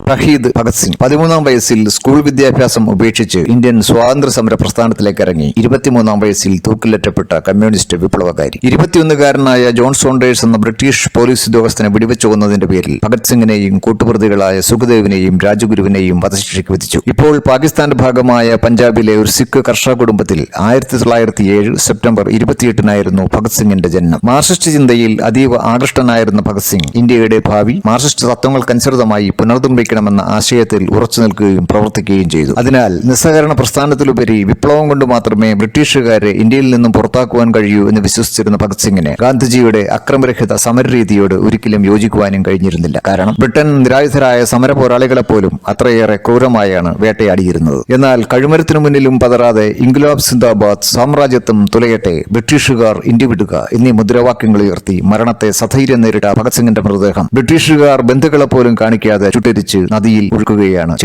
ഷഹീദ് ഭഗത് സിംഗ് പതിമൂന്നാം വയസ്സിൽ സ്കൂൾ വിദ്യാഭ്യാസം ഉപേക്ഷിച്ച് ഇന്ത്യൻ സ്വാതന്ത്ര്യ സമര പ്രസ്ഥാനത്തിലേക്ക് ഇറങ്ങി. ഇരുപത്തിമൂന്നാം വയസ്സിൽ തൂക്കിലേറ്റപ്പെട്ട കമ്മ്യൂണിസ്റ്റ് വിപ്ലവകാരി. ഇരുപത്തിയൊന്നുകാരനായ ജോൺ സോണ്ടേഴ്സ് എന്ന ബ്രിട്ടീഷ് പോലീസ് ഉദ്യോഗസ്ഥനെ വെടിവെച്ചു കൊന്നതിന്റെ പേരിൽ ഭഗത് സിംഗിനെയും കൂട്ടുപ്രതികളായ സുഖദേവിനെയും രാജഗുരുവിനെയും വധശിക്ഷയ്ക്ക് വിധിച്ചു. ഇപ്പോൾ പാകിസ്ഥാന്റെ ഭാഗമായ പഞ്ചാബിലെ ഒരു സിഖ് കർഷക കുടുംബത്തിൽ ആയിരത്തി തൊള്ളായിരത്തി ഏഴ് സെപ്റ്റംബർ ഇരുപത്തിയെട്ടിനായിരുന്നു ഭഗത് സിംഗിന്റെ ജനനം. മാർക്സിസ്റ്റ് ചിന്തയിൽ അതീവ ആകൃഷ്ടനായിരുന്ന ഭഗത് സിംഗ് ഇന്ത്യയുടെ ഭാവി മാർക്സിസ്റ്റ് തത്വങ്ങൾക്കനുസൃതമായി പുനർനിർമ്മിക്കണമെന്ന ആശയത്തിൽ ഉറച്ചു നിൽക്കുകയും പ്രവർത്തിക്കുകയും ചെയ്തു. അതിനാൽ നിസ്സഹകരണ പ്രസ്ഥാനത്തിലുപരി വിപ്ലവം കൊണ്ട് മാത്രമേ ബ്രിട്ടീഷുകാരെ ഇന്ത്യയിൽ നിന്നും പുറത്താക്കുവാൻ കഴിയൂ എന്ന് വിശ്വസിച്ചിരുന്ന ഭഗത് സിംഗിന് ഗാന്ധിജിയുടെ അക്രമരഹിത സമരരീതിയോട് ഒരിക്കലും യോജിക്കുവാനും കഴിഞ്ഞിരുന്നില്ല. കാരണം ബ്രിട്ടൻ നിരായുധരായ സമര പോരാളികളെ പോലും അത്രയേറെ ക്രൂരമായാണ് വേട്ടയാടിയിരുന്നത്. എന്നാൽ കഴിമരത്തിനു മുന്നിലും പതറാതെ ഇംഗ്ലാബ് സിന്ദാബാദ് സാമ്രാജ്യത്വം തുലയട്ടെ ബ്രിട്ടീഷുകാർ ഇന്ത്യ വിടുക എന്നീ മുദ്രാവാക്യങ്ങൾ ഉയർത്തി മരണത്തെ സധൈര്യം നേരിട്ട ഭഗത് സിംഗിന്റെ മൃതദേഹം ബ്രിട്ടീഷുകാർ ബന്ധുക്കളെ പോലും കാണിക്കാതെ ചുട്ടരിച്ച്. നദിയിൽ ഒഴുക്കുകയാണ്